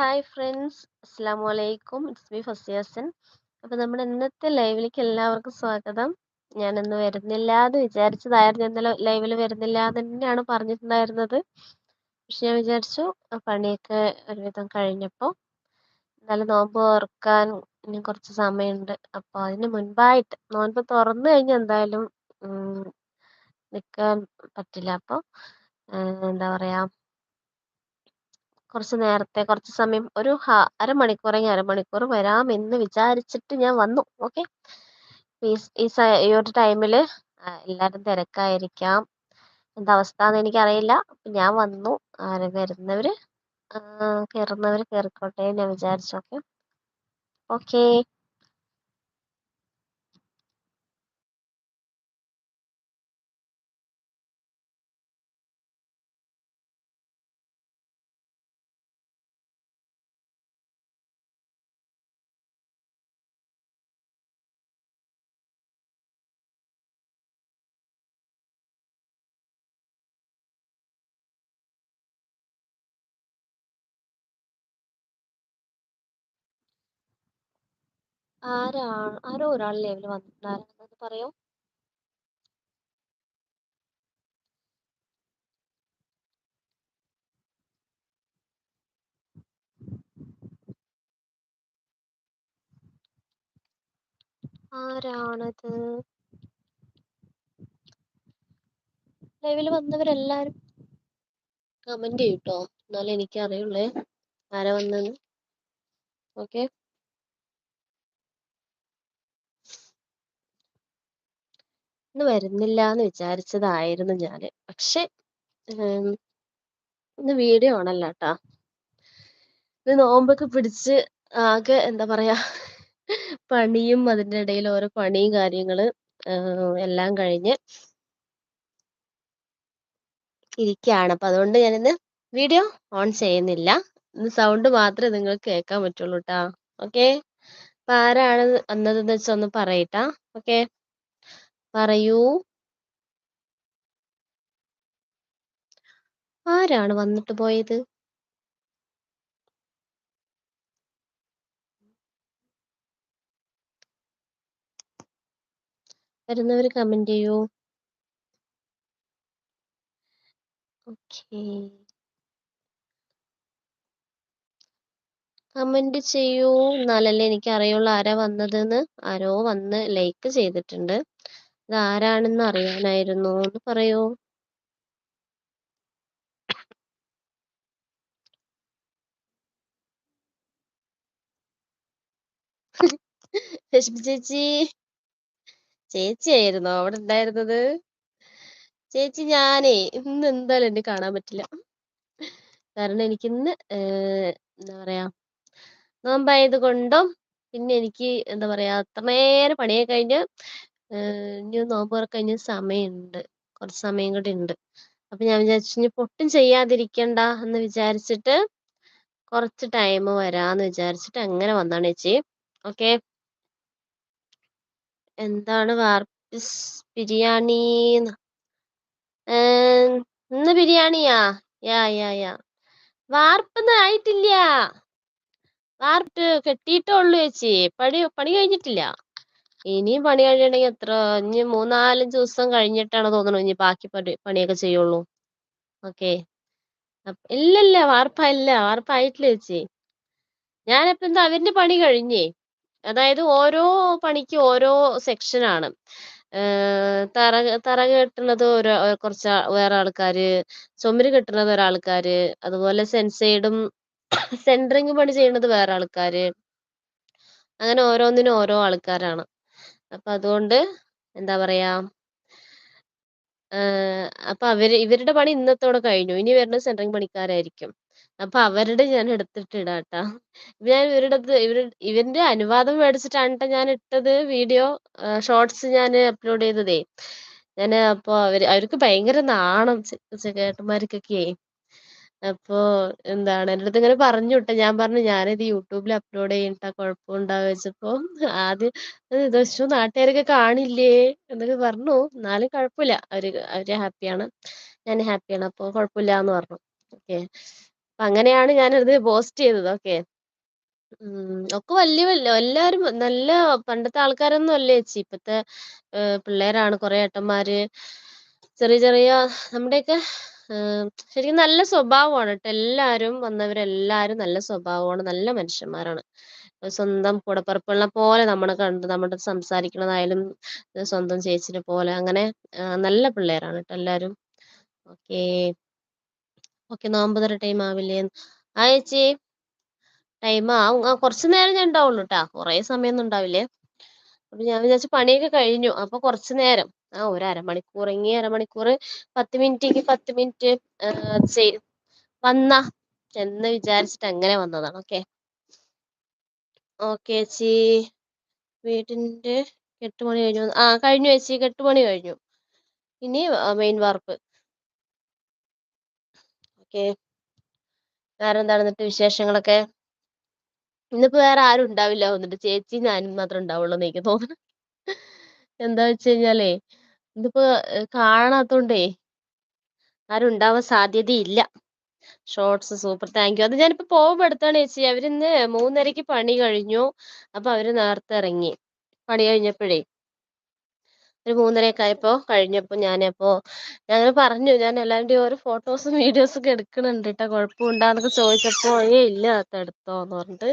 Hi friends അസ്സാം വലൈക്കും it's me ഫസിയാസൻ അപ്പോൾ നമ്മുടെ ഇന്നത്തെ ലൈവിലേക്ക് എല്ലാവർക്കും സ്വാഗതം. ഞാനിന്ന് വരുന്നില്ല എന്ന് വിചാരിച്ചതായിരുന്നു. ഇന്നലെ ലൈവിൽ വരുന്നില്ല എന്ന് തന്നെയാണ് പറഞ്ഞിട്ടുണ്ടായിരുന്നത്. പക്ഷെ ഞാൻ വിചാരിച്ചു പണിയൊക്കെ ഒരുവിധം കഴിഞ്ഞപ്പോൾ എന്നാലും നോമ്പ് ഓർക്കാൻ ഇനി കുറച്ച് സമയമുണ്ട്. അപ്പോൾ അതിന് മുൻപായിട്ട് നോമ്പ് തുറന്നു കഴിഞ്ഞാൽ എന്തായാലും നിൽക്കാൻ പറ്റില്ല. അപ്പോൾ എന്താ പറയുക കുറച്ച് നേരത്തെ കുറച്ച് സമയം ഒരു അരമണിക്കൂറെങ്കിൽ അരമണിക്കൂർ വരാമെന്ന് വിചാരിച്ചിട്ട് ഞാൻ വന്നു. ഓക്കെ ഈ ഈ ഒരു ടൈമിൽ എല്ലാവരും തിരക്കായിരിക്കാം. എന്താ അവസ്ഥ എന്ന് എനിക്കറിയില്ല ഞാൻ വന്നു. ആര് വരുന്നവർ കയറുന്നവർ കയറിക്കോട്ടെ ഞാൻ വിചാരിച്ചു. ഓക്കെ ഓക്കേ ആരാണ് ആരോ ഒരാൾ ലൈവിൽ വന്നിട്ടുണ്ടായിരുന്നു. പറയോ? ആരാണത്? ലൈവിൽ വന്നവരെല്ലാരും കമന്റ് ചെയ്യൂട്ടോ എന്നാലേ എനിക്ക് അറിയുള്ളേ ആരാ വന്നെന്ന് ഓക്കെ. ഇന്ന് വരുന്നില്ല എന്ന് വിചാരിച്ചതായിരുന്നു ഞാൻ പക്ഷെ ഇന്ന് വീഡിയോ ആണല്ലോ കേട്ടാ ഇത് നോമ്പൊക്കെ പിടിച്ച് ആകെ എന്താ പറയാ പണിയും അതിന്റെ ഇടയിൽ ഓരോ പണിയും കാര്യങ്ങൾ എല്ലാം കഴിഞ്ഞ് ഇരിക്കുകയാണ് അപ്പൊ അതുകൊണ്ട് ഞാനിന്ന് വീഡിയോ ഓൺ ചെയ്യുന്നില്ല. ഇന്ന് സൗണ്ട് മാത്രമേ നിങ്ങൾക്ക് കേൾക്കാൻ പറ്റുള്ളൂ കേട്ടാ ഓക്കെ? അപ്പൊ ആരാണ് വന്നതെന്ന് വെച്ചാൽ ഒന്ന് പറയട്ടാ. ഓക്കെ? പറയൂ. ആരാണ് വന്നിട്ട് പോയത്? വരുന്നവർ കമന്റ് ചെയ്യൂ. ഓക്കേ കമന്റ് ചെയ്യൂ. എന്നാലല്ലേ എനിക്ക് അറിയുള്ളൂ ആരാ വന്നതെന്ന്. ആരോ വന്ന് ലൈക്ക് ചെയ്തിട്ടുണ്ട്. ഇത് ആരാണെന്ന് അറിയാനായിരുന്നു ഒന്ന് പറയോ? ചേച്ചി ചേച്ചി. ചേച്ചിയായിരുന്നോ അവിടെ ഉണ്ടായിരുന്നത്? ചേച്ചി ഞാനേ ഇന്ന് എന്തായാലും എന്നെ കാണാൻ പറ്റില്ല. കാരണം എനിക്ക് ഇന്ന് എന്താ പറയാ നോമ്പായത് കൊണ്ടും പിന്നെ എനിക്ക് എന്താ പറയാ അത്രയേറെ പണിയൊക്കെ കഴിഞ്ഞ് ഇനി നോമ്പ് കഴിഞ്ഞ സമയമുണ്ട്. കുറച്ച് സമയം കൂടി ഉണ്ട്. അപ്പൊ ഞാൻ വിചാരിച്ചു ഇനി പൊട്ടും ചെയ്യാതിരിക്കണ്ട എന്ന് വിചാരിച്ചിട്ട് കുറച്ച് ടൈം വരാന്ന് വിചാരിച്ചിട്ട് അങ്ങനെ വന്നാണ് ചേച്ചി. ഓക്കെ എന്താണ് വാർപ്പിസ് ബിരിയാണി ഇന്ന് ബിരിയാണിയാ? യാ യാ യാ. വാർപ്പൊന്നും ആയിട്ടില്ല. വാർപ്പ് കെട്ടിയിട്ടേ ഉള്ളൂ ചേച്ചി. പണി പണി കഴിഞ്ഞിട്ടില്ല. ഇനിയും പണി കഴിയണമെങ്കിൽ എത്ര? ഇനി മൂന്നാലഞ്ച് ദിവസം കഴിഞ്ഞിട്ടാണ് തോന്നുന്നു ഇനി ബാക്കി പണി പണിയൊക്കെ ചെയ്യുള്ളൂ. ഓക്കെ. ഇല്ലല്ല വാർപ്പായില്ല വാർപ്പായിട്ടില്ല ചേച്ചി. ഞാനിപ്പോ എന്താ അവരിന്റെ പണി കഴിഞ്ഞേ. അതായത് ഓരോ പണിക്ക് ഓരോ സെക്ഷനാണ് തറ തറ കെട്ടുന്നത് ഒരു കുറച്ച് വേറെ ആൾക്കാര് ചുമര് കെട്ടുന്നത് ഒരാൾക്കാര് അതുപോലെ സെൻസൈഡും സെൻട്രിങ് പണി ചെയ്യുന്നത് വേറെ ആൾക്കാര്. അങ്ങനെ ഓരോന്നിനും ഓരോ ആൾക്കാരാണ്. അപ്പൊ അതുകൊണ്ട് എന്താ പറയാ അപ്പൊ അവർ ഇവരുടെ പണി ഇന്നത്തോടെ കഴിഞ്ഞു. ഇനി വരുന്ന സെൻട്രിങ് പണിക്കാരായിരിക്കും. അപ്പൊ അവരുടെ ഞാൻ എടുത്തിട്ട് ഇടാട്ടാ. ഞാൻ ഇവരുടെ ഇവർ ഇവന്റെ അനുവാദം മേടിച്ചിട്ടാണ് ഞാൻ ഇട്ടത് വീഡിയോ ഷോർട്സ് ഞാൻ അപ്ലോഡ് ചെയ്തതേ. ഞാൻ അപ്പോൾ അവർ അവർക്ക് ഭയങ്കര നാണം ചേട്ടന്മാർക്കൊക്കെ. അപ്പോ എന്താണ് എന്റെ അടുത്ത് ഇങ്ങനെ പറഞ്ഞു വിട്ടു. ഞാൻ പറഞ്ഞു ഞാനിത് യൂട്യൂബിൽ അപ്ലോഡ് ചെയ്യണ്ട കുഴപ്പമുണ്ടാവും വെച്ചപ്പോ ആദ്യം ഇത് നാട്ടുകാരൊക്കെ കാണില്ലേ എന്നൊക്കെ പറഞ്ഞു. എന്നാലും കുഴപ്പമില്ല. അവർ അവർ ഹാപ്പിയാണ് ഞാൻ ഹാപ്പിയാണ് അപ്പോ കുഴപ്പമില്ല എന്ന് പറഞ്ഞു. ഓക്കെ അപ്പൊ അങ്ങനെയാണ് ഞാനത് പോസ്റ്റ് ചെയ്തത്. ഓക്കെ ഒക്കെ വലിയ വലിയ എല്ലാരും നല്ല പണ്ടത്തെ ആൾക്കാരൊന്നും അല്ല ചേച്ചി? ഇപ്പത്തെ പിള്ളേരാണ് കുറെ ഏട്ടന്മാര് ചെറിയ ചെറിയ നമ്മുടെയൊക്കെ ശരിക്കും നല്ല സ്വഭാവമാണ് കേട്ടോ എല്ലാരും വന്നവരെല്ലാവരും നല്ല സ്വഭാവമാണ്. നല്ല മനുഷ്യന്മാരാണ്. സ്വന്തം കൂടപ്പറപ്പുള്ള പോലെ നമ്മളെ കണ്ട് നമ്മുടെ സംസാരിക്കണതായാലും സ്വന്തം ചേച്ചിനെ പോലെ അങ്ങനെ നല്ല പിള്ളേരാണ് കേട്ടോ എല്ലാരും. ഓക്കെ. ഓക്കെ നോമ്പതര ടൈം ആവില്ലേ? ആ ചേച്ചി. ടൈം ആവും ആ കുറച്ച് നേരം ഞാൻ ഉണ്ടാവുള്ളൂ കേട്ടാ കുറേ സമയമൊന്നും ഉണ്ടാവില്ലേ? അപ്പൊ ഞാൻ വിചാരിച്ചു പണിയൊക്കെ കഴിഞ്ഞു. അപ്പൊ കുറച്ച് നേരം. ആ ഒരു അരമണിക്കൂർ എങ്കിൽ അരമണിക്കൂർ പത്ത് മിനിറ്റ് പത്ത് മിനിറ്റ് വന്ന എന്ന് വിചാരിച്ചിട്ട് അങ്ങനെ വന്നതാണ്. ഓക്കെ ഓക്കെ ചേച്ചി. വീട്ടിന്റെ കെട്ടുപണി കഴിഞ്ഞു. ആ കഴിഞ്ഞു ചേച്ചി. കെട്ടുപണി കഴിഞ്ഞു. ഇനി മെയിൻ വാർപ്പ്. ഓക്കെ വേറെ എന്താണ് എന്നിട്ട് വിശേഷങ്ങളൊക്കെ? ഇന്നിപ്പോ വേറെ ആരും ഉണ്ടാവില്ല. വന്നിട്ട് ചേച്ചി ഞാനും മാത്രമേ ഉണ്ടാവുള്ളൂ എന്ന് എനിക്ക് തോന്നുന്നു. എന്താ വെച്ച് കഴിഞ്ഞാലേ ഇതിപ്പോ കാണാത്തോണ്ടേ ആരും ഉണ്ടാവാൻ സാധ്യതയില്ല. ഷോർട്സ് സൂപ്പർ താങ്ക് യു അത് ഞാനിപ്പോ പോകുമ്പോ എടുത്താണ് ചേച്ചി. അവരിന്ന് മൂന്നരക്ക് പണി കഴിഞ്ഞു. അപ്പൊ അവർ നേരത്തെ ഇറങ്ങി. പണി കഴിഞ്ഞപ്പോഴേ ഒരു മൂന്നരയൊക്കെ ആയപ്പോ കഴിഞ്ഞപ്പോ ഞാനപ്പോ ഞാൻ പറഞ്ഞു. ഞാൻ എല്ലാവരുടെയും ഓരോ ഫോട്ടോസും വീഡിയോസും ഒക്കെ എടുക്കണുണ്ട് കേട്ടോ. കുഴപ്പമുണ്ടാന്നൊക്കെ ചോദിച്ചപ്പോ ഏ ഇല്ല എടുത്തോന്ന് പറഞ്ഞിട്ട്.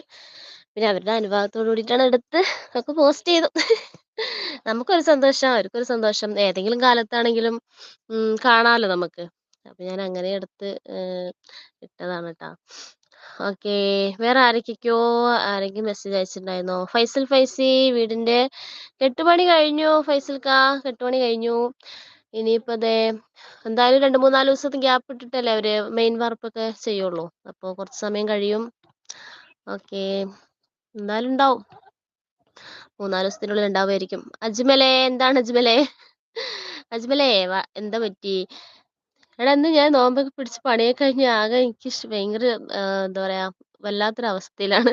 പിന്നെ അവരുടെ അനുവാദത്തോട് കൂടിയിട്ടാണ് എടുത്ത് ഒക്കെ പോസ്റ്റ് ചെയ്തു. നമുക്കൊരു സന്തോഷം അവർക്കൊരു സന്തോഷം. ഏതെങ്കിലും കാലത്താണെങ്കിലും കാണാലോ നമുക്ക്. അപ്പൊ ഞാൻ അങ്ങനെ എടുത്ത് ഇട്ടതാണ് കേട്ടോ ഓക്കെ. വേറെ ആരൊക്കെയൊക്കെയോ ആരെങ്കിലും മെസ്സേജ് അയച്ചിട്ടുണ്ടായിരുന്നോ? ഫൈസൽ ഫൈസി വീടിന്റെ കെട്ടുപണി കഴിഞ്ഞു ഫൈസൽ കാ. കെട്ടുപണി കഴിഞ്ഞു. ഇനിയിപ്പോ അതെ എന്തായാലും രണ്ട് മൂന്നാൽ ദിവസത്തെ ഗ്യാപ്പ് ഇട്ടിട്ടല്ലേ അവർ മെയിൻ വർക്കൊക്കെ ചെയ്യുള്ളൂ. അപ്പോൾ കുറച്ച് സമയം കഴിയും. ഓക്കെ. എന്തായാലും ഉണ്ടാവും. മൂന്നാൽ ദിവസത്തിനുള്ളിൽ ഉണ്ടാവുമായിരിക്കും. അജ്മലെ എന്താണ് അജ്മലെ? അജ്മലേ എന്താ പറ്റി? എടാ ഇന്ന് ഞാൻ നോമ്പൊക്കെ പിടിച്ച് പണിയൊക്കെ കഴിഞ്ഞ് ആകെ എനിക്ക് ഭയങ്കര എന്താ പറയാ വല്ലാത്തൊരു അവസ്ഥയിലാണ്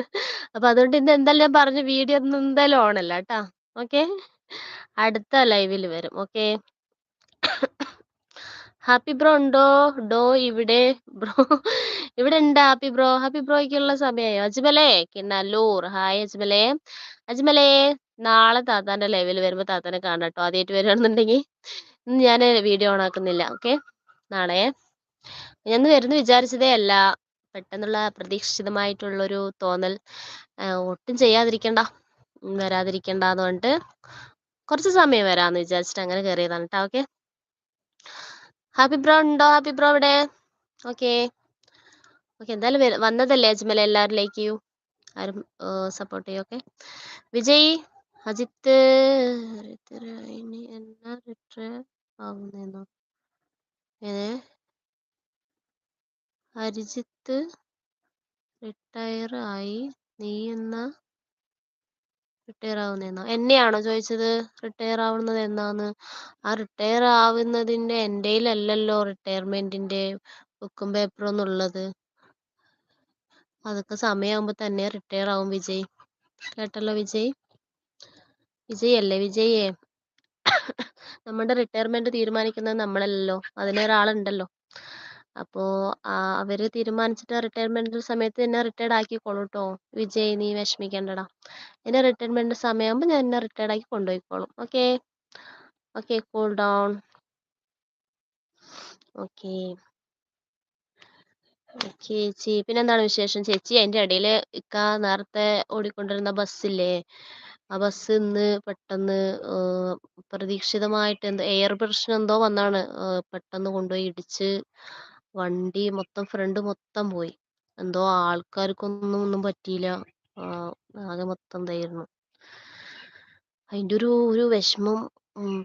അപ്പൊ അതുകൊണ്ട് ഇന്ന് എന്തായാലും ഞാൻ പറഞ്ഞ വീഡിയോ ഒന്നും എന്തായാലും ഓണല്ല കേട്ടാ. ഓക്കെ അടുത്ത ലൈവിൽ വരും. ഓക്കെ ഹാപ്പി ബ്രോ ഉണ്ടോ? ഡോ ഇവിടെ ബ്രോ ഇവിടെ ഉണ്ട് ഹാപ്പി ബ്രോ ഹാപ്പി ബ്രോയ്ക്കുള്ള സമയമായോ അജ്മലേ കിണ്ണല്ലൂർ. ഹായ് അജ്മലേ. അജ്മലേ നാളെ താത്താന്റെ ലൈവിൽ വരുമ്പോ താത്താനെ കാണാം കേട്ടോ ആദ്യമായിട്ട് വരികയാണെന്നുണ്ടെങ്കിൽ ഇന്ന് ഞാൻ വീഡിയോ ഓൺ ആക്കുന്നില്ല. ഓക്കെ നാളെ. ഞാൻ വരുന്നു വിചാരിച്ചതേ അല്ല. പെട്ടെന്നുള്ള പ്രതീക്ഷിതമായിട്ടുള്ളൊരു തോന്നൽ. ഒട്ടും ചെയ്യാതിരിക്കണ്ട. വരാതിരിക്കണ്ടെന്ന് പറഞ്ഞിട്ട് കുറച്ച് സമയം വരാമെന്ന് വിചാരിച്ചിട്ട് അങ്ങനെ കയറിയതാണ് കേട്ടോ ഓക്കെ ഹാപ്പി ബ്രോ ഉണ്ടോ? ഹാപ്പി ബ്രോ ഇവിടെ ഓക്കെ ഓക്കെ എന്തായാലും വന്നതല്ലേ അജ്മൽ എല്ലാവരും ലൈക്ക് ചെയ്യൂ ആരും സപ്പോർട്ട് ചെയ്യൂ ഓക്കെ വിജയ് അജിത്ത് അരിജിത്ത് റിട്ടയർ ആയി. നീ എന്നാ റിട്ടയർ ആവുന്നതെന്നോ? എന്നെയാണോ ചോദിച്ചത്? റിട്ടയർ ആവുന്നത് എന്നാന്ന്? ആ റിട്ടയർ ആവുന്നതിന്റെ എന്റെയിലല്ലല്ലോ റിട്ടയർമെന്റിന്റെ ബുക്കും പേപ്പറും ഒന്നുള്ളത്. അതൊക്കെ സമയമാകുമ്പോൾ തന്നെ റിട്ടയർ ആവും വിജയ്. കേട്ടല്ലോ വിജയ്? വിജയ് അല്ലേ വിജയേ? നമ്മുടെ റിട്ടയർമെന്റ് തീരുമാനിക്കുന്നത് നമ്മളല്ലല്ലോ. അതിനൊരാളുണ്ടല്ലോ. അപ്പോ അവർ തീരുമാനിച്ചിട്ട് റിട്ടയർമെന്റ് സമയത്ത് എന്നെ റിട്ടയർഡ് ആക്കിക്കോളൂ കേട്ടോ വിജയ് നീ വിഷമിക്കണ്ടടാ. എന്റെ റിട്ടയർമെന്റ് സമയമാകുമ്പോൾ ഞാൻ എന്നെ റിട്ടയർഡ് ആക്കി കൊണ്ടുപോയിക്കോളും. Okay? Okay cool down okay. ചേച്ചി പിന്നെന്താണ് വിശേഷം? ചേച്ചി അതിന്റെ ഇടയിൽ ഇക്ക നേരത്തെ ഓടിക്കൊണ്ടിരുന്ന ബസ്സില്ലേ? ആ ബസ് ഇന്ന് പെട്ടെന്ന് പ്രതീക്ഷിതമായിട്ട് എന്തോ എയർ പ്രശ്നം എന്തോ വന്നാണ്. പെട്ടെന്ന് കൊണ്ടുപോയി ഇടിച്ച് വണ്ടി മൊത്തം ഫ്രണ്ട് മൊത്തം പോയി. എന്തോ ആൾക്കാർക്കൊന്നും ഒന്നും പറ്റിയില്ല. ആകെ മൊത്തം ഇതായിരുന്നു. അതിന്റെ ഒരു ഒരു വിഷമം.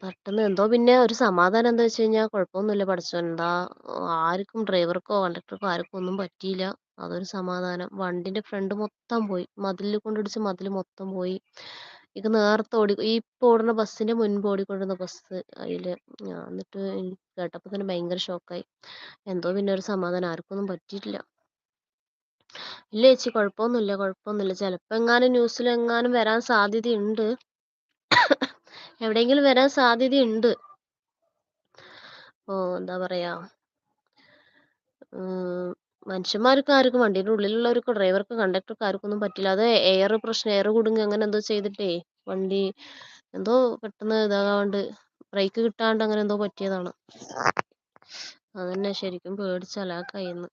പെട്ടെന്ന് എന്തോ പിന്നെ ഒരു സമാധാനം എന്താ വെച്ച് കഴിഞ്ഞാൽ കുഴപ്പമൊന്നുമില്ല പഠിച്ചോൻ എന്താ ആർക്കും ഡ്രൈവർക്കോ കണ്ടക്ടർക്കോ ആർക്കും ഒന്നും പറ്റിയില്ല. അതൊരു സമാധാനം. വണ്ടിന്റെ ഫ്രണ്ട് മൊത്തം പോയി. മതിലിൽ കൊണ്ടിടിച്ച് മതിൽ മൊത്തം പോയി. ഇത് നേരത്തെ ഓടി ഈ ഓടുന്ന ബസ്സിന്റെ മുൻപ് ഓടിക്കൊണ്ടിരുന്ന ബസ് അതിൽ എന്നിട്ട് കേട്ടപ്പോൾ തന്നെ ഭയങ്കര ഷോക്കായി. എന്തോ പിന്നെ ഒരു സമാധാനം ആർക്കൊന്നും പറ്റിയിട്ടില്ല. ഇല്ല ചേച്ചി കുഴപ്പമൊന്നുമില്ല കുഴപ്പമൊന്നുമില്ല ചിലപ്പോ എങ്ങാനും ന്യൂസിൽ എങ്ങാനും വരാൻ സാധ്യതയുണ്ട്. എവിടെയെങ്കിലും വരാൻ സാധ്യതയുണ്ട്. ഓ എന്താ പറയാ? മനുഷ്യന്മാർക്ക് ആർക്കും വണ്ടിയുടെ ഉള്ളിലുള്ളവർക്കും ഡ്രൈവർക്കും കണ്ടക്ടർക്കും ആർക്കൊന്നും പറ്റില്ല. അത് എയർ പ്രശ്നം എയർ കുടുങ്ങി അങ്ങനെ എന്തോ ചെയ്തിട്ടേ വണ്ടി എന്തോ പെട്ടെന്ന് ഇതാകാണ്ട് ബ്രേക്ക് കിട്ടാണ്ട് അങ്ങനെ എന്തോ പറ്റിയതാണ്. അതന്നെ ശരിക്കും പേടിച്ച് അലാക്കായിന്ന്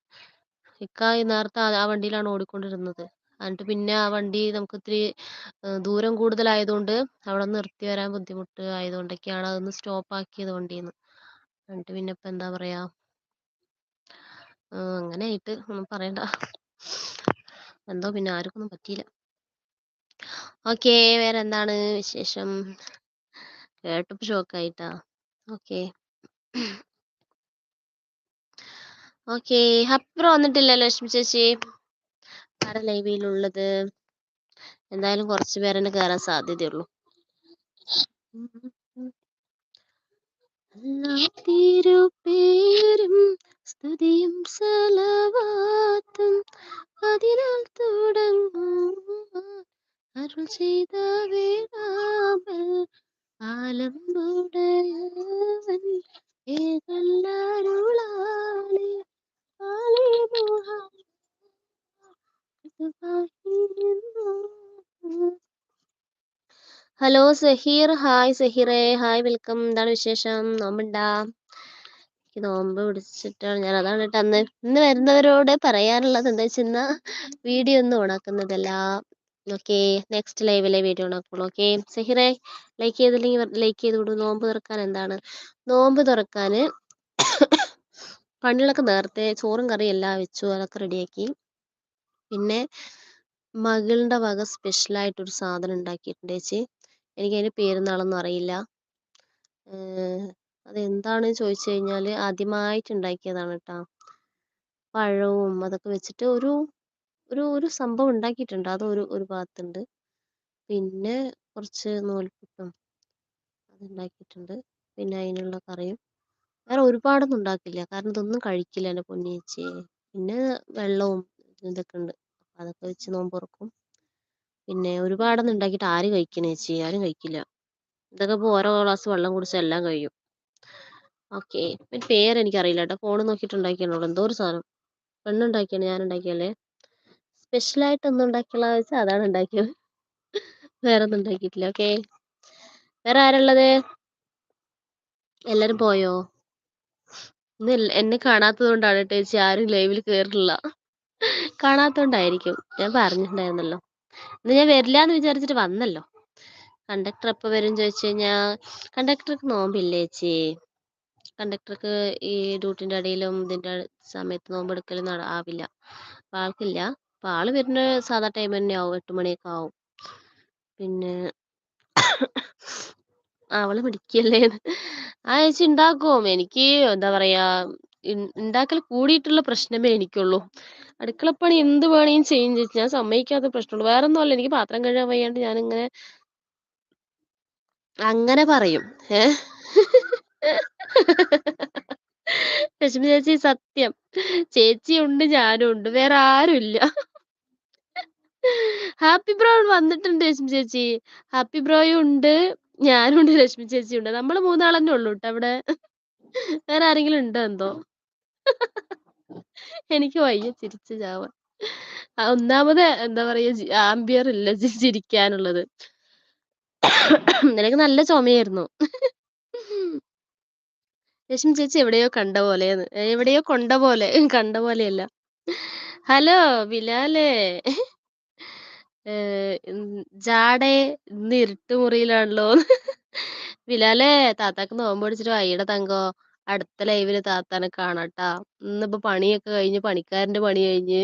ഇക്ക നേരത്തെ ആ വണ്ടിയിലാണ് ഓടിക്കൊണ്ടിരുന്നത്. എന്നിട്ട് പിന്നെ ആ വണ്ടി നമുക്ക് ഇത്തിരി ദൂരം കൂടുതലായതുകൊണ്ട് അവിടെ നിർത്തി വരാൻ ബുദ്ധിമുട്ട് ആയതുകൊണ്ടൊക്കെയാണ് അതൊന്ന് സ്റ്റോപ്പ് ആക്കിയത് വണ്ടിന്ന്. എന്നിട്ട് പിന്നെ ഇപ്പൊ എന്താ പറയാ ഏഹ് അങ്ങനെ ആയിട്ട് ഒന്നും പറയണ്ട എന്തോ പിന്നെ ആർക്കൊന്നും പറ്റിയില്ല ഓക്കെ വേറെ എന്താണ് വിശേഷം കേട്ടപ്പോ ഷോക്കായിട്ടാ ഓക്കെ ഓക്കെ അപ്പുറം വന്നിട്ടില്ലല്ലോ ലക്ഷ്മി ചേച്ചി ആരാ ലൈവിലുള്ളത് എന്തായാലും കുറച്ച് പേരെന്നെ കയറാൻ സാധ്യതയുള്ളൂ തിരുപേരും സ്തുതിയും സലവാത്തും അതിനാൽ തുടങ്ങും അരുൾ ചെയ്ത വേണാമൽ ആലമ്പുടയവൻ ആലേ Muhammad. Hello Zaheer. Hi സഹീറേ. Hi welcome. എന്താണ് വിശേഷം? നോമ്പുണ്ടാ? എനിക്ക് നോമ്പ് പിടിച്ചിട്ടാണ് ഞാൻ. അതാണ് കേട്ടോ അന്ന് ഇന്ന് വരുന്നവരോട് പറയാനുള്ളത് എന്താ വെച്ചാൽ ഇന്ന് വീഡിയോ ഒന്നും ഓണാക്കുന്നതല്ല. ഓക്കെ നെക്സ്റ്റ് ലൈവിലെ വീഡിയോ ഓണാക്കുള്ളൂ. ഓക്കെ സഹിറെ ലൈക്ക് ചെയ്തില്ലെങ്കിൽ ലൈക്ക് ചെയ്ത് വിടും. നോമ്പ് തുറക്കാൻ എന്താണ്? നോമ്പ് തുറക്കാൻ പണികളൊക്കെ നേരത്തെ ചോറും കറിയും എല്ലാം വെച്ചു. അതൊക്കെ റെഡിയാക്കി. പിന്നെ മകളുടെ വക സ്പെഷ്യലായിട്ടൊരു സാധനം ഉണ്ടാക്കിയിട്ടുണ്ട് ചേച്ചി. എനിക്കതിന്റെ പേരുന്നാളൊന്നും അറിയില്ല. അതെന്താണ് ചോദിച്ചു കഴിഞ്ഞാൽ ആദ്യമായിട്ട് ഉണ്ടാക്കിയതാണ് കേട്ടോ പഴവും അതൊക്കെ വെച്ചിട്ട് ഒരു ഒരു ഒരു സംഭവം ഉണ്ടാക്കിയിട്ടുണ്ട്. അത് ഒരു ഒരു ഭാഗത്തുണ്ട്. പിന്നെ കുറച്ച് നൂൽപുട്ടും അതുണ്ടാക്കിയിട്ടുണ്ട്. പിന്നെ അതിനുള്ള കറിയും. വേറെ ഒരുപാടൊന്നും ഉണ്ടാക്കില്ല കാരണം ഇതൊന്നും കഴിക്കില്ല എന്റെ പൊന്നിയേച്ചി പിന്നെ വെള്ളവും ഇതൊക്കെ ഉണ്ട്. അതൊക്കെ വെച്ച് നോമ്പ് തുറക്കും പിന്നെ ഒരുപാടൊന്നും ഉണ്ടാക്കിയിട്ട് ആര് കഴിക്കണേച്ചി ആരും കഴിക്കില്ല. ഇതൊക്കെ ഇപ്പോൾ ഓരോ ഗ്ലാസ് വെള്ളം കുടിച്ചാൽ എല്ലാം കഴിയും. ഓക്കെ. പിന്നെ പേര് എനിക്കറിയില്ല കേട്ടോ. ഫോണ് നോക്കിയിട്ട് ഉണ്ടാക്കിയാണോ എന്തോ ഒരു സാധനം. പെണ്ണുണ്ടാക്കിയാണ് സ്പെഷ്യൽ സ്പെഷ്യലായിട്ട് ഒന്നും ഉണ്ടാക്കിയുള്ള വെച്ചാൽ അതാണ് ഉണ്ടാക്കിയത്. വേറെ ഒന്നും ഉണ്ടാക്കിയിട്ടില്ല. ഓക്കെ. വേറെ ആരുള്ളത്? എല്ലാരും പോയോ? ഇന്ന് എന്നെ കാണാത്തത് കൊണ്ടാണ് കേട്ടോ ചേച്ചി ആരും ലൈവിൽ കയറില്ല കാണാത്തോണ്ടായിരിക്കും ഞാൻ പറഞ്ഞിട്ടുണ്ടായിരുന്നല്ലോ. ഇന്ന് ഞാൻ വരില്ല എന്ന് വിചാരിച്ചിട്ട് വന്നല്ലോ. കണ്ടക്ടർ എപ്പോൾ വരും ചോദിച്ചു കഴിഞ്ഞാൽ കണ്ടക്ടർക്ക് നോമ്പില്ലേ ചേച്ചി? കണ്ടക്ടർക്ക് ഈ ഡ്യൂട്ടിന്റെ ഇടയിലും ഇതിന്റെ സമയത്ത് നോമ്പെടുക്കലും നട ആവില്ല. അപ്പം ആൾക്കില്ല. അപ്പം ആൾ വരുന്ന സാധാ ടൈം തന്നെ ആവും. എട്ട് മണിയൊക്കെ ആവും. പിന്നെ അവൾ പിടിക്കല്ലേ ആ ചേച്ചി ഉണ്ടാക്കും എനിക്ക് എന്താ പറയാ ഉണ്ടാക്കൽ കൂടിയിട്ടുള്ള പ്രശ്നമേ എനിക്കുള്ളൂ. അടുക്കളപ്പണി എന്ത് വേണേലും ചെയ്യും ചേച്ചി. ഞാൻ സമ്മതിക്കാത്ത പ്രശ്നമുള്ളൂ. വേറെ അല്ല എനിക്ക് പാത്രം കഴുകാൻ വയ്യാണ്ട് ഞാനിങ്ങനെ അങ്ങനെ പറയും. ഏ? ലക്ഷ്മി ചേച്ചി സത്യം. ചേച്ചി ഉണ്ട് ഞാനും ഉണ്ട് വേറെ ആരുമില്ല ഹാപ്പി ബ്രോ വന്നിട്ടുണ്ട് ലക്ഷ്മി ചേച്ചി ഹാപ്പി ബ്രോയും ഉണ്ട് ഞാനും ഉണ്ട് ലക്ഷ്മി ചേച്ചി ഉണ്ട് നമ്മൾ മൂന്നാളെന്നെ ഉള്ളൂ കേട്ടോ അവിടെ. വേറെ ആരെങ്കിലും ഉണ്ടോ എന്തോ? എനിക്ക് വയ്യ ചിരിച്ചു ചാവാൻ. ഒന്നാമത് എന്താ പറയാ ആംബിയർ ഇല്ല ചിരിക്കാനുള്ളത്. നിനക്ക് നല്ല ചുമയായിരുന്നു. രശ്മി ചേച്ചി എവിടെയോ കണ്ട പോലെയാണ്. എവിടെയോ കൊണ്ട പോലെ കണ്ട പോലെയല്ല. ഹലോ ബിലാലേ. ജാടെ ഇന്ന് ഇരുട്ട് മുറിയിലാണല്ലോ. ബിലാലേ താത്താക്ക് നോമ്പ് പിടിച്ചിട്ട് വൈകിട തങ്കോ അടുത്ത ലൈവിൽ താത്താനെ കാണാട്ടാ. ഇന്നിപ്പോ പണിയൊക്കെ കഴിഞ്ഞ് പണിക്കാരന്റെ പണി കഴിഞ്ഞ്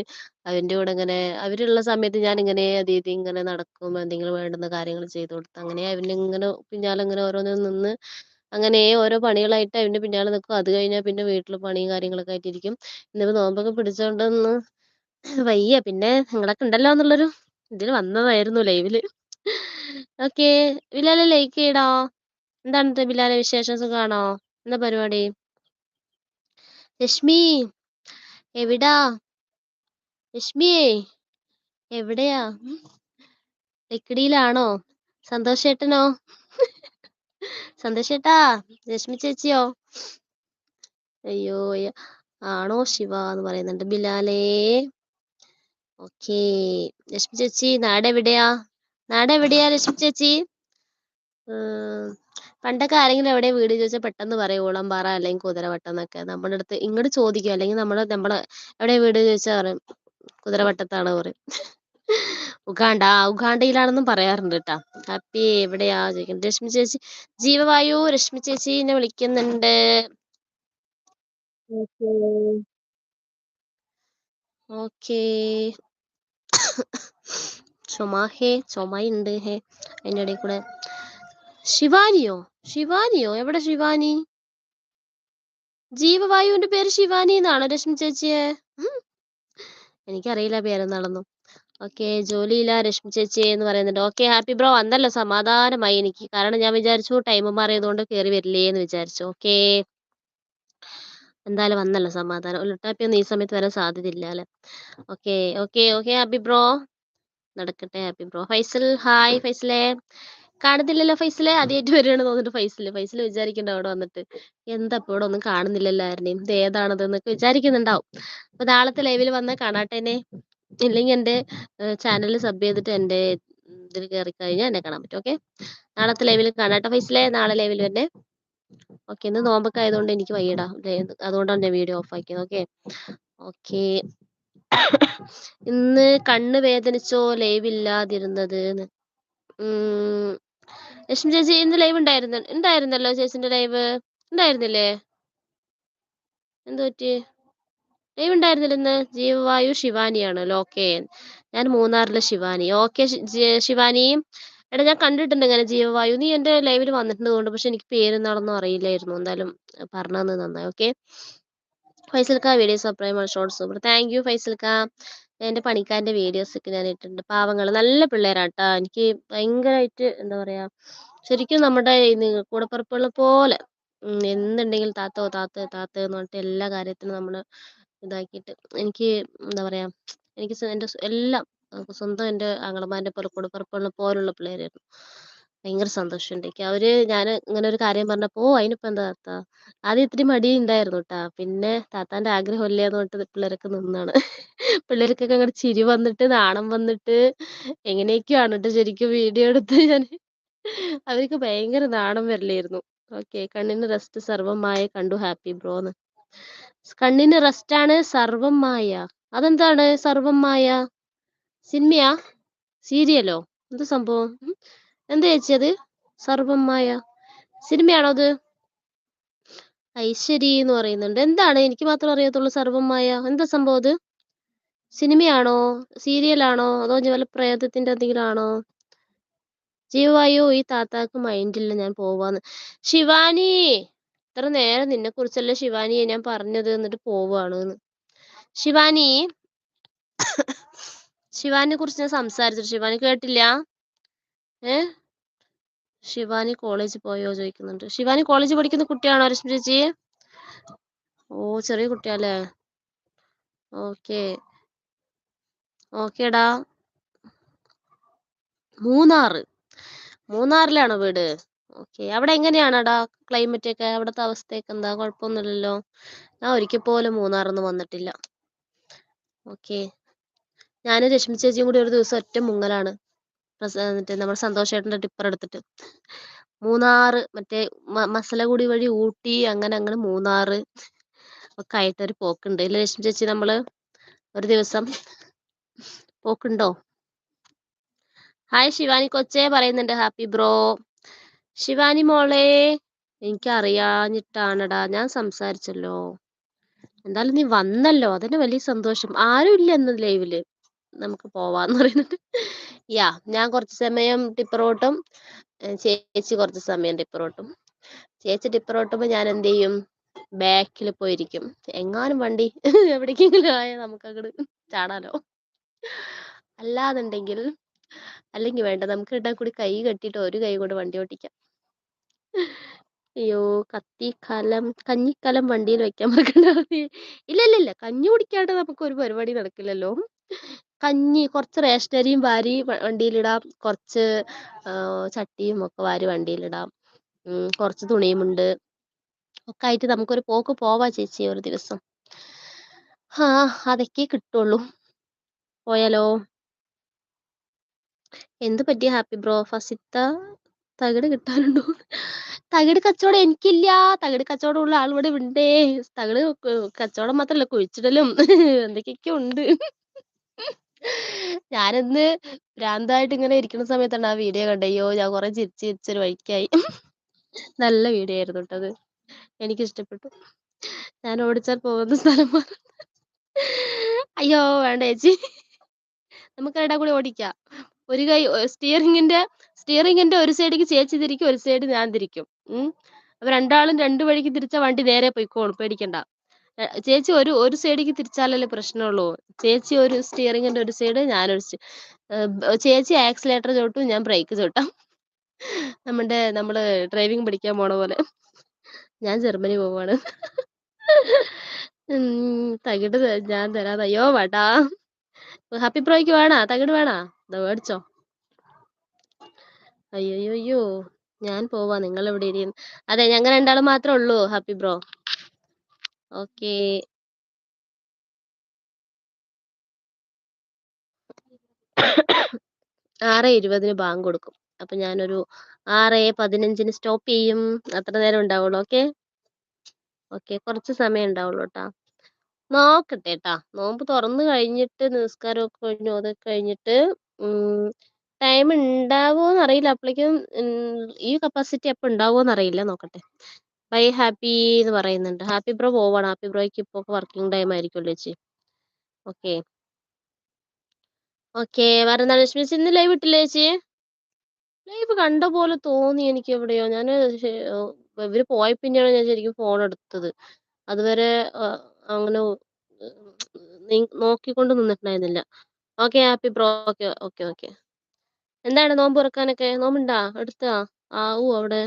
അവന്റെ കൂടെ ഇങ്ങനെ അവരുള്ള സമയത്ത് ഞാൻ ഇങ്ങനെ അതീതി ഇങ്ങനെ നടക്കും എന്തെങ്കിലും വേണ്ടുന്ന കാര്യങ്ങൾ ചെയ്തു കൊടുത്ത് അങ്ങനെ അവന് ഇങ്ങനെ പിന്നാലെ ഇങ്ങനെ ഓരോന്ന് നിന്ന് അങ്ങനെ ഓരോ പണികളായിട്ട് അതിന്റെ പിന്നാലെ നിൽക്കും അത് കഴിഞ്ഞാൽ പിന്നെ വീട്ടിൽ പണിയും കാര്യങ്ങളൊക്കെ ആയിട്ടിരിക്കും. ഇന്നിപ്പോൾ നോമ്പൊക്കെ പിടിച്ചോണ്ടൊന്ന് വയ്യ. പിന്നെ നിങ്ങളൊക്കെ ഉണ്ടല്ലോ എന്നുള്ളൊരു ഇതിൽ വന്നതായിരുന്നു ലൈവിൽ. ഓക്കെ. ബിലാലെ ലൈക്ക് ചെയ്യടോ. എന്താണ് ബിലാലെ വിശേഷം? സുഖാണോ? എന്താ പരിപാടി? രശ്മി എവിടാ? രശ്മിയേ എവിടെയാ? ലക്കിടിയിലാണോ? സന്തോഷേട്ടനോ? സന്തോഷേട്ടാ രശ്മി ചേച്ചിയോ? അയ്യോ ആണോ ശിവ എന്ന് പറയുന്നുണ്ട്. ബിലാലേ. ഓക്കേ. രശ്മി ചേച്ചി നാടെവിടെയാ? എവിടെയാ രശ്മി ചേച്ചി? പണ്ടൊക്കെ ആരെങ്കിലും എവിടെ വീട് ചോദിച്ചാൽ പെട്ടെന്ന് പറയും ഊളംപാറ അല്ലെങ്കിൽ കുതിരവട്ടം എന്നൊക്കെ. നമ്മുടെ അടുത്ത് ഇങ്ങോട്ട് ചോദിക്കും. അല്ലെങ്കിൽ നമ്മൾ നമ്മളെ എവിടെ വീട് ചോദിച്ചാൽ പറയും കുതിരവട്ടത്താണ് പറയും. ഉഗാണ്ട ഉഗാണ്ടയിലാണെന്നും പറയാറുണ്ട് കേട്ടാ ഹാപ്പി എവിടെയാ ചോദിക്കുന്നത് രശ്മി ചേച്ചി ജീവവായു രശ്മി ചേച്ചി എന്നെ വിളിക്കുന്നുണ്ട്. ഓക്കേ. ചുമ ഹേ ചുമയുണ്ട് ഹേ അതിന്റെ ഇടയിൽ കൂടെ. ശിവാനിയോ? ശിവാനിയോ? എവിടെ ശിവാനി? ജീവവായുവിന്റെ പേര് ശിവാനി എന്നാണോ രശ്മി ചേച്ചിയെ? എനിക്കറിയില്ല പേരെന്നാണെന്നും ഓക്കെ ജോലിയില്ല രശ്മി ചേച്ചി എന്ന് പറയുന്നുണ്ട്. ഓക്കെ ഹാപ്പി ബ്രോ വന്നല്ലോ സമാധാനമായി എനിക്ക്. കാരണം ഞാൻ വിചാരിച്ചു ടൈം മാറിയതുകൊണ്ട് കയറി വരില്ലേ എന്ന് വിചാരിച്ചു. ഓക്കെ. എന്തായാലും വന്നല്ലോ സമാധാനം. ഒന്നും ഈ സമയത്ത് വരാൻ സാധ്യതയില്ല അല്ലെ? Okay okay okay happy bro. നടക്കട്ടെ ഹാപ്പി ബ്രോ. ഫൈസൽ ഹായ് ഫൈസലെ. കാണുന്നില്ലല്ലോ ഫൈസലെ? ആദ്യമായിട്ട് വരികയാണ് തോന്നിട്ട് ഫൈസൽ ഫൈസൽ വിചാരിക്കണ്ട അവിടെ വന്നിട്ട്. എന്താ ഇപ്പൊ ഇവിടെ ഒന്നും കാണുന്നില്ലല്ലോ ആരുടെയും. ഇത് ഏതാണത് എന്നൊക്കെ വിചാരിക്കുന്നുണ്ടാവും. അപ്പൊ നാളത്തെ ലൈവിൽ വന്ന കാണാട്ടേനെ. ഇല്ലെങ്കിൽ എന്റെ ചാനൽ സബ് ചെയ്തിട്ട് എന്റെ ഇതിൽ കയറി കഴിഞ്ഞാൽ എന്നെ കാണാൻ പറ്റും. ഓക്കെ നാളത്തെ ലൈവിൽ കാണാട്ടോ ഫൈസിലെ. നാളെ ലൈവിൽ തന്നെ ഓക്കെ ഇന്ന് നോമ്പൊക്കെ ആയതുകൊണ്ട് എനിക്ക് വയ്യടാ. അതുകൊണ്ടാണ് ഞാൻ വീഡിയോ ഓഫ് ആക്കിയത്. ഓക്കെ ഓക്കെ ഇന്ന് കണ്ണ് വേദനിച്ചോ? ലൈവ് ഇല്ലാതിരുന്നത് ലക്ഷ്മി ചേച്ചി ഇന്ന് ലൈവ് ഉണ്ടായിരുന്നു ഉണ്ടായിരുന്നല്ലോ ചേച്ചിന്റെ ലൈവ് ഉണ്ടായിരുന്നില്ലേ? എന്തു പറ്റി? ലൈവ് ജീവവായു ശിവാനിയാണ് ലോക്കേൻ ഞാൻ മൂന്നാറിലെ ശിവാനി. ഓക്കെ ശിവാനിയും എടാ ഞാൻ കണ്ടിട്ടുണ്ട് ഇങ്ങനെ ജീവവായു. നീ എന്റെ ലൈവിൽ വന്നിട്ടുണ്ട് കൊണ്ട് പക്ഷെ എനിക്ക് പേര് പേരെന്താണെന്നും അറിയില്ലായിരുന്നു. എന്തായാലും പറഞ്ഞു നന്നായി. ഓക്കെ? ഫൈസൽക്ക വീഡിയോസ് അപ്രൈമാണ് ഷോർട്ട് സൂപ്പർ താങ്ക് യു ഫൈസൽക്ക. എന്റെ പണിക്കാരന്റെ വീഡിയോസ് ഒക്കെ ഞാൻ ഇട്ടിട്ടുണ്ട്. പാവങ്ങൾ നല്ല പിള്ളേരാട്ടാ. എനിക്ക് ഭയങ്കരമായിട്ട് എന്താ പറയാ ശരിക്കും നമ്മുടെ കൂടപ്പുറപ്പുള്ള പോലെ. എന്തുണ്ടെങ്കിലും താത്തോ താത്ത താത്ത എന്ന് പറഞ്ഞിട്ട് എല്ലാ കാര്യത്തിനും നമ്മൾ ഇതാക്കിയിട്ട് എനിക്ക് എന്താ പറയുക എനിക്ക് എന്റെ എല്ലാം സ്വന്തം എന്റെ ആങ്ങളമാരുടെ പോലെ കൂടപ്പിറപ്പുകളെ പോലുള്ള പിള്ളേരായിരുന്നു. ഭയങ്കര സന്തോഷമുണ്ട് എനിക്ക്. അവർ ഞാൻ ഇങ്ങനെ ഒരു കാര്യം പറഞ്ഞപ്പോൾ ഓ അതിനിപ്പോ എന്താ താത്ത? ആദ്യം ഇത്തിരി മടി ഉണ്ടായിരുന്നു കേട്ടാ പിന്നെ താത്താന്റെ ആഗ്രഹം ഇല്ലേ? എന്ന് പറഞ്ഞിട്ട് പിള്ളേരൊക്കെ നിന്നാണ്. പിള്ളേർക്കൊക്കെ അങ്ങോട്ട് ചിരി വന്നിട്ട് നാണം വന്നിട്ട് എങ്ങനെയൊക്കെയാണ് കേട്ടോ ശരിക്കും വീഡിയോ എടുത്ത് ഞാൻ അവർക്ക് ഭയങ്കര നാണം വരലായിരുന്നു ഓക്കെ കണ്ണിന് റെസ്റ്റ് സർവമായ കണ്ടു ഹാപ്പി ബ്രോന്ന്. കണ്ണിന് റെസ്റ്റ് ആണ് സർവം മായ. അതെന്താണ് സർവം മായ? സിനിമയാ സീരിയലോ? എന്താ സംഭവം? എന്താ ചേച്ചി അത്? സർവമായ സിനിമയാണോ അത്? ഐശ്വരി എന്ന് പറയുന്നുണ്ട്. എന്താണ്? എനിക്ക് മാത്രം അറിയത്തുള്ളൂ സർവമായ എന്താ സംഭവം അത്? സിനിമയാണോ? സീരിയലാണോ? അതോ വല്ല പ്രേതത്തിന്റെ എന്തെങ്കിലും ആണോ? ജീവായോ ഈ താത്താക്ക് മൈൻഡില്ല ഞാൻ പോവാന്ന്. ശിവാനി! ഇത്ര നേരം നിന്നെ കുറിച്ചല്ലേ ശിവാനിയെ ഞാൻ പറഞ്ഞത് എന്നിട്ട് പോവാണ് ശിവാനി ശിവാനിയെ കുറിച്ച് ഞാൻ സംസാരിച്ചു ശിവാനി കേട്ടില്ല? ഏ? ശിവാനി കോളേജിൽ പോയോ ചോദിക്കുന്നുണ്ട്. ശിവാനി കോളേജിൽ പഠിക്കുന്ന കുട്ടിയാണോ രശ്മി ചേച്ചി? ഓ ചെറിയ കുട്ടിയാല്ലേ? ഓക്കെ. ഓക്കേടാ. മൂന്നാറ്. മൂന്നാറിലാണോ വീട്? ഓക്കെ. അവിടെ എങ്ങനെയാണടാ ക്ലൈമറ്റ് ഒക്കെ അവിടുത്തെ അവസ്ഥയൊക്കെ എന്താ? കുഴപ്പമൊന്നുമില്ലല്ലോ. ഞാൻ ഒരിക്കൽ പോലും മൂന്നാറൊന്നും വന്നിട്ടില്ല. ഓക്കെ. ഞാനും രശ്മി ചേച്ചിയും കൂടി ഒരു ദിവസം ഒറ്റ മുങ്ങലാണ്. മറ്റേ നമ്മുടെ സന്തോഷേട്ടന്റെ ടിപ്പർ എടുത്തിട്ട്. മൂന്നാറ് മറ്റേ മസലഗുടി വഴി ഊട്ടി അങ്ങനെ അങ്ങനെ മൂന്നാറ് ഒക്കെ ആയിട്ട് ആയിട്ടൊരു പോക്കുണ്ട്. ഇല്ല രശ്മി ചേച്ചി നമ്മൾ? ഒരു ദിവസം പോക്കുണ്ടോ? ഹായ് ശിവാനി കൊച്ചേ പറയുന്നുണ്ട്. Happy bro. ശിവാനി മോളെ എനിക്ക് അറിയാഞ്ഞിട്ടാണടാ ഞാൻ സംസാരിച്ചല്ലോ. എന്തായാലും നീ വന്നല്ലോ അതിന് വലിയ സന്തോഷം. ആരും ഇല്ല എന്ന ലൈവിൽ. നമുക്ക് പോവാന്ന് പറയുന്നത്. യാ ഞാൻ കുറച്ച് സമയം ടിപ്പറോട്ടും ചേച്ചി കുറച്ച് സമയം ടിപ്പറോട്ടും ചേച്ചി ടിപ്പറോട്ടുമ്പോ ഞാൻ എന്ത് ചെയ്യും? ബാക്കിൽ പോയിരിക്കും. എങ്ങാനും വണ്ടി എവിടേക്കെങ്കിലും ആയാൽ നമുക്ക് അങ്ങോട്ട് ചാടാലോ. അല്ലാന്നുണ്ടെങ്കിൽ അല്ലെങ്കിൽ വേണ്ട നമുക്ക് രണ്ടാം കൂടി കൈ കെട്ടിയിട്ട് ഒരു കൈ കൊണ്ട് വണ്ടി ഓടിക്കാം അയ്യോ കത്തിക്കലം കഞ്ഞിക്കലം വണ്ടിയിൽ വെക്കാൻ മറക്കണ്ട. ഇല്ല ഇല്ല ഇല്ല. കഞ്ഞി കുടിക്കാണ്ട് നമുക്ക് ഒരു പരിപാടി നടക്കില്ലല്ലോ. കഞ്ഞി കുറച്ച് റേഷനരിയും വാരി വണ്ടിയിലിടാം കുറച്ച് ചട്ടിയും ഒക്കെ വാരി വണ്ടിയിലിടാം കുറച്ച് തുണിയുമുണ്ട്. ഒക്കെ ആയിട്ട് നമുക്കൊരു പോക്ക് പോവാ ചേച്ചി ഒരു ദിവസം. ആ അതൊക്കെ കിട്ടുള്ളൂ. പോയാലോ? എന്ത് പറ്റി ഹാപ്പി ബ്രോ? ഫസിത്ത തകിട് കിട്ടാനുണ്ടോ തകിട് കച്ചവടം എനിക്കില്ല. തകിട് കച്ചവടം ഉള്ള ആൾ ഇവിടെ ഉണ്ടേ. തകിട് കച്ചവടം മാത്രല്ല കുഴിച്ചിടലും എന്തൊക്കെയൊക്കെ ഉണ്ട്. ഞാനിന്ന് ഭ്രാന്തായിട്ട് ഇങ്ങനെ ഇരിക്കുന്ന സമയത്താണ് ആ വീഡിയോ കണ്ടത്. അയ്യോ ഞാൻ കുറെ ചിരിച്ച് ചിരിച്ചൊരു വഴിക്കായി. നല്ല വീഡിയോ ആയിരുന്നു കേട്ടത് എനിക്ക് ഇഷ്ടപ്പെട്ടു ഞാൻ ഓടിച്ചാൽ പോകുന്ന സ്ഥലം മാറും. അയ്യോ വേണ്ട ചേച്ചി. നമുക്ക് രണ്ടാം കൂടി ഓടിക്കാം. ഒരു കൈ സ്റ്റിയറിങ്ങിന്റെ സ്റ്റിയറിങ്ങിന്റെ ഒരു സൈഡിലേക്ക് ചേച്ചി തിരിക്കും ഒരു സൈഡ് ഞാൻ തിരിക്കും. അപ്പൊ രണ്ടാളും രണ്ടു വഴിക്ക് തിരിച്ച വണ്ടി നേരെ പോയിക്കോളും പേടിക്കണ്ട. ചേച്ചി ഒരു ഒരു സൈഡിലേക്ക് തിരിച്ചാലല്ലേ പ്രശ്നമുള്ളൂ. ചേച്ചി ഒരു സ്റ്റിയറിങ്ങിന്റെ ഒരു സൈഡ് ഞാനൊരു ചേച്ചി ആക്സിലേറ്റർ ചോട്ടും ഞാൻ ബ്രേക്ക് ചോട്ടാം നമ്മുടെ നമ്മൾ ഡ്രൈവിംഗ് പഠിക്കാൻ പോണ പോലെ. ഞാൻ ജർമ്മനി പോവാണ്. തകിട് ഞാൻ തരാതയ്യോ വേട്ടാ ഹാപ്പി പ്രോയ്ക്ക് വേണാ? തകിട് വേണാ? മേടിച്ചോ. അയ്യോ ഞാൻ പോവാ. നിങ്ങൾ ഇവിടെ ഇരി അതെ ഞങ്ങൾ രണ്ടാളും മാത്രമേ ഉള്ളൂ. Happy bro. ഓക്കേ. ആറ് ഇരുപതിന് ബാങ്ക് കൊടുക്കും. അപ്പൊ ഞാനൊരു ആറ് പതിനഞ്ചിന് സ്റ്റോപ്പ് ചെയ്യും. അത്ര നേരം ഉണ്ടാവുള്ളൂ. ഓക്കെ? ഓക്കെ കുറച്ച് സമയം ഉണ്ടാവുള്ളൂ കേട്ടാ നോക്കട്ടെ കേട്ടാ നോമ്പ് തുറന്നു കഴിഞ്ഞിട്ട് നിസ്കാരമൊക്കെ കഴിഞ്ഞു അതൊക്കെ കഴിഞ്ഞിട്ട് ടൈം ഉണ്ടാവോന്ന് അറിയില്ല. അപ്പോഴേക്കും ഈ കപ്പാസിറ്റി അപ്പൊ ഉണ്ടാവോന്ന് എന്നറിയില്ല നോക്കട്ടെ. ബൈ ഹാപ്പി എന്ന് പറയുന്നുണ്ട്. ഹാപ്പി ബ്രോ പോവാണ്. ഹാപ്പി ബ്രോയ്ക്ക് ഇപ്പൊ വർക്കിംഗ് ടൈം ആയിരിക്കുമല്ലോ ചേച്ചി. ഓക്കെ ഓക്കെ വേറെ എന്താണ് ലക്ഷ്മി ഇന്ന് ലൈവ് ഇട്ടില്ലേ ചേച്ചി? ലൈവ് കണ്ട പോലെ തോന്നി എനിക്ക് എവിടെയോ. ഞാൻ ഇവർ പോയ പിന്നെയാണ് ഞാൻ ശരിക്കും ഫോൺ എടുത്തത്. അതുവരെ അങ്ങനെ നോക്കിക്കൊണ്ട് നിന്നിട്ടുണ്ടായിരുന്നില്ല. Okay happy bro. Okay okay okay. എന്താണ് നോമ്പ് തുറക്കാനൊക്കെ നോമ്പുണ്ടാ? എടുത്താ? ആവൂ അവിടെ.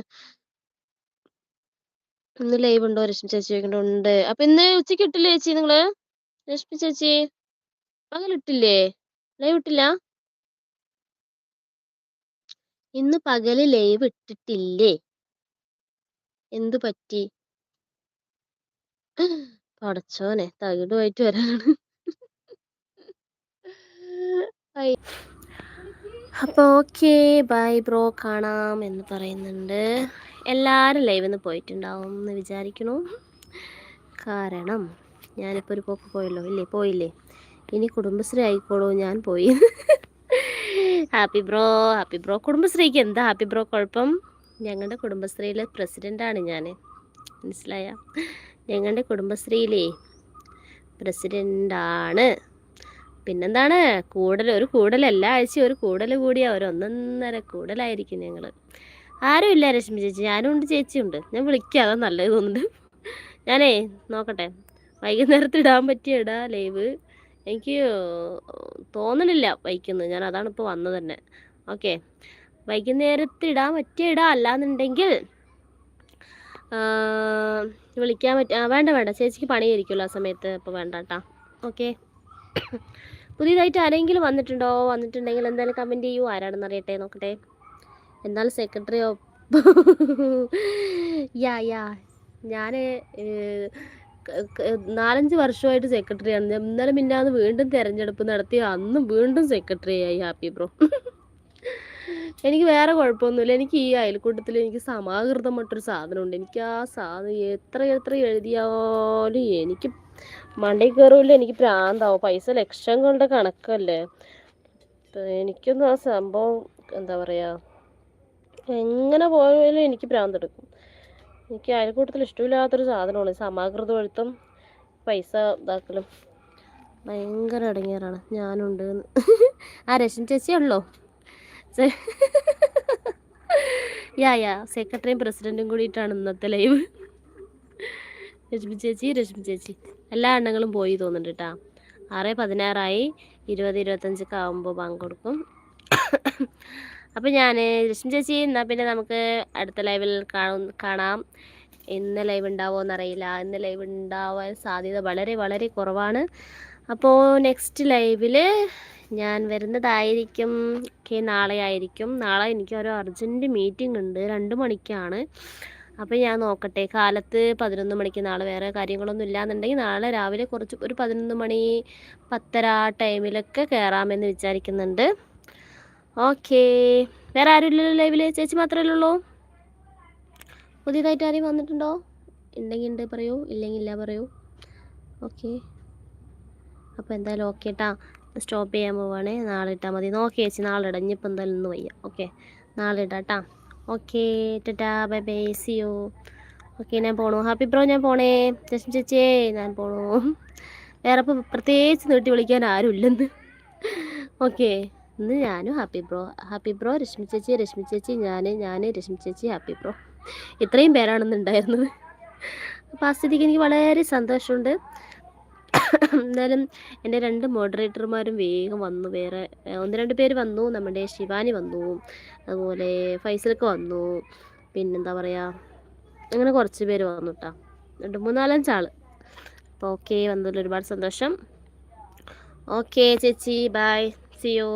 ഇന്ന് ലൈവ് ഉണ്ടോ? രശ്മി ചേച്ചി ഉണ്ട്. അപ്പൊ ഇന്ന് ഉച്ചയ്ക്ക് ഇട്ടില്ലേ ചേച്ചി നിങ്ങൾ? രശ്മി ചേച്ചി? പകലിട്ടില്ലേ ലൈവ് ഇട്ടില്ല? ഇന്ന് പകൽ ലൈവ് ഇട്ടിട്ടില്ലേ? എന്തു പറ്റി? പടച്ചോനെ തകിടുമായിട്ട് വരാനാണ്. അപ്പോൾ ഓക്കെ ബൈ ബ്രോ കാണാം എന്ന് പറയുന്നുണ്ട്. എല്ലാവരും ലൈവിൽ നിന്ന് പോയിട്ടുണ്ടാവും എന്ന് വിചാരിക്കണു കാരണം ഞാനിപ്പോൾ ഒരു പോക്ക് പോയല്ലോ ഇല്ലേ? പോയില്ലേ? ഇനി കുടുംബശ്രീ ആയിക്കോളൂ ഞാൻ പോയി. ഹാപ്പി ബ്രോ ഹാപ്പി ബ്രോ കുടുംബശ്രീക്ക് എന്താ ഹാപ്പി ബ്രോ കുഴപ്പം? ഞങ്ങളുടെ കുടുംബശ്രീയിലെ പ്രസിഡന്റാണ് ഞാൻ മനസ്സിലായ? ഞങ്ങളുടെ കുടുംബശ്രീയിലെ പ്രസിഡന്റാണ് പിന്നെന്താണ്? കൂടൽ ഒരു കൂടൽ എല്ലാ ആഴ്ചയും ഒരു കൂടൽ കൂടിയ. ഒരു ഒന്നൊന്നര കൂടലായിരിക്കും ഞങ്ങൾ ആരും ഇല്ല രശ്മി ചേച്ചി. ഞാനും ഉണ്ട് ചേച്ചിയുണ്ട്. ഞാൻ വിളിക്കാം. അതാ നല്ലത് തോന്നുന്നുണ്ട് ഞാനേ നോക്കട്ടെ. വൈകുന്നേരത്ത് ഇടാൻ പറ്റിയ ഇടാ ലൈവ്. എനിക്ക് തോന്നണില്ല വൈക്കുന്നു. ഞാൻ അതാണ് ഇപ്പോൾ വന്നത് തന്നെ. ഓക്കെ. വൈകുന്നേരത്ത് ഇടാൻ പറ്റിയ ഇടാ അല്ലാന്നുണ്ടെങ്കിൽ വിളിക്കാൻ പറ്റ വേണ്ട വേണ്ട. ചേച്ചിക്ക് പണിയായിരിക്കുമല്ലോ ആ സമയത്ത്. അപ്പോൾ വേണ്ട കേട്ടാ ഓക്കെ. പുതിയതായിട്ട് ആരെങ്കിലും വന്നിട്ടുണ്ടോ? വന്നിട്ടുണ്ടെങ്കിൽ എന്തായാലും കമന്റ് ചെയ്യൂ. ആരാണെന്ന് അറിയട്ടെ നോക്കട്ടെ. എന്നാൽ സെക്രട്ടറി യാ യാ ഞാൻ നാലഞ്ച് വർഷമായിട്ട് സെക്രട്ടറി സെക്രട്ടറിയാണ് ഇന്നലെ മിന്നാന്ന് വീണ്ടും തിരഞ്ഞെടുപ്പ് നടത്തി. അന്നും വീണ്ടും സെക്രട്ടറി ആയി ഹാപ്പി ബ്രോ. എനിക്ക് വേറെ കുഴപ്പമൊന്നുമില്ല. എനിക്ക് ഈ അയൽക്കൂട്ടത്തിൽ എനിക്ക് സമാകൃതമായിട്ടൊരു സാധനമുണ്ട്. എനിക്ക് ആ സാധനം എത്ര എത്ര എഴുതിയാലും എനിക്ക് മണ്ടയിൽ കയറില്ല എനിക്ക് പ്രാന്താവും. പൈസ ലക്ഷങ്ങളുടെ കണക്കല്ലേ? എനിക്കൊന്നും ആ സംഭവം എന്താ പറയുക എങ്ങനെ പോയാലും എനിക്ക് പ്രാന്തെടുക്കും. എനിക്ക് അയൽക്കൂട്ടത്തിൽ ഇഷ്ടമില്ലാത്തൊരു സാധനമാണ്. സമാകൃത എഴുത്തും പൈസ ഇതാക്കലും. ഭയങ്കര അടങ്ങിയറാണ് ഞാനുണ്ട്. ആ രശ്മി ചേച്ചി ഉള്ളോ? യാ യാ. സെക്രട്ടറിയും പ്രസിഡന്റും കൂടിയിട്ടാണ് ഇന്നത്തെ ലൈവ്. രശ്മി ചേച്ചി രശ്മി ചേച്ചി. എല്ലാ എണ്ണങ്ങളും പോയി തോന്നുന്നുണ്ട് കേട്ടോ ആറ് പതിനാറായി ഇരുപത് ഇരുപത്തഞ്ചൊക്കെ ആകുമ്പോൾ ബാങ്ക് കൊടുക്കും. അപ്പോൾ ഞാൻ രശ്മി ചേച്ചി എന്നാൽ പിന്നെ നമുക്ക് അടുത്ത ലൈവിൽ കാണാം ഇന്ന് ലൈവ് ഉണ്ടാവുമോ എന്നറിയില്ല. ഇന്ന് ലൈവ് ഉണ്ടാവാൻ സാധ്യത വളരെ വളരെ കുറവാണ്. അപ്പോൾ നെക്സ്റ്റ് ലൈവിൽ ഞാൻ വരുന്നതായിരിക്കും ഓക്കെ നാളെ ആയിരിക്കും നാളെ എനിക്ക് ഒരു അർജന്റ് മീറ്റിംഗ് ഉണ്ട്. രണ്ട് മണിക്കാണ്. അപ്പം ഞാൻ നോക്കട്ടെ കാലത്ത് പതിനൊന്ന് മണിക്ക് നാളെ വേറെ കാര്യങ്ങളൊന്നും ഇല്ലാന്നുണ്ടെങ്കിൽ നാളെ രാവിലെ കുറച്ച് ഒരു പതിനൊന്ന് മണി പത്തര ആ ടൈമിലൊക്കെ കയറാമെന്ന് വിചാരിക്കുന്നുണ്ട്. ഓക്കേ. വേറെ ആരും ഇല്ലല്ലോ ചേച്ചി മാത്രമല്ലേ ഉള്ളൂ? പുതിയതായിട്ട് ആരെയും വന്നിട്ടുണ്ടോ? ഉണ്ടെങ്കിൽ ഉണ്ട് പറയൂ ഇല്ലെങ്കിൽ ഇല്ല പറയൂ. ഓക്കെ. അപ്പോൾ എന്തായാലും ഓക്കെ ഇട്ടാ സ്റ്റോപ്പ് ചെയ്യാൻ പോവാണേ. നാളെ ഇട്ടാൽ മതി. നോക്കി ചേച്ചി നാളെ ഇടാം. ഇനിയിപ്പോൾ എന്തായാലും ഒന്ന് വയ്യ. ഓക്കെ. നാളെ ഇടാം ട്ടാ. ഓക്കെ ടാ bye bye see you okay ഞാൻ പോണു. ഹാപ്പി ബ്രോ ഞാൻ പോണേ. ജസ്മിൻ ചേച്ചിയേ ഞാൻ പോണു. വേറെ ഇപ്പോൾ പ്രത്യേകിച്ച് നീട്ടി വിളിക്കാൻ ആരും ഇല്ലെന്ന് ഓക്കെ ഇന്ന് ഞാനും happy bro. Happy bro Rashmi ചേച്ചി രശ്മി ചേച്ചി ഞാൻ ഞാൻ രശ്മി ചേച്ചി ഹാപ്പി ബ്രോ. ഇത്രയും പേരാണെന്ന് ഉണ്ടായിരുന്നത്. അപ്പോൾ ആ സ്ഥിതിക്ക് എനിക്ക് വളരെ സന്തോഷമുണ്ട്. എന്നാലും എന്റെ രണ്ട് മോഡറേറ്റർമാരും വേഗം വന്നു. വേറെ ഒന്ന് രണ്ട് പേര് വന്നു. നമ്മുടെ ശിവാനി വന്നു. അതുപോലെ ഫൈസലൊക്കെ വന്നു. പിന്നെന്താ പറയുക അങ്ങനെ കുറച്ച് പേര് വന്നു കേട്ടോ രണ്ട് മൂന്നാലഞ്ചാൾ അപ്പോൾ ഓക്കെ വന്നതിൽ ഒരുപാട് സന്തോഷം. ഓക്കെ ചേച്ചി ബൈ സിയോ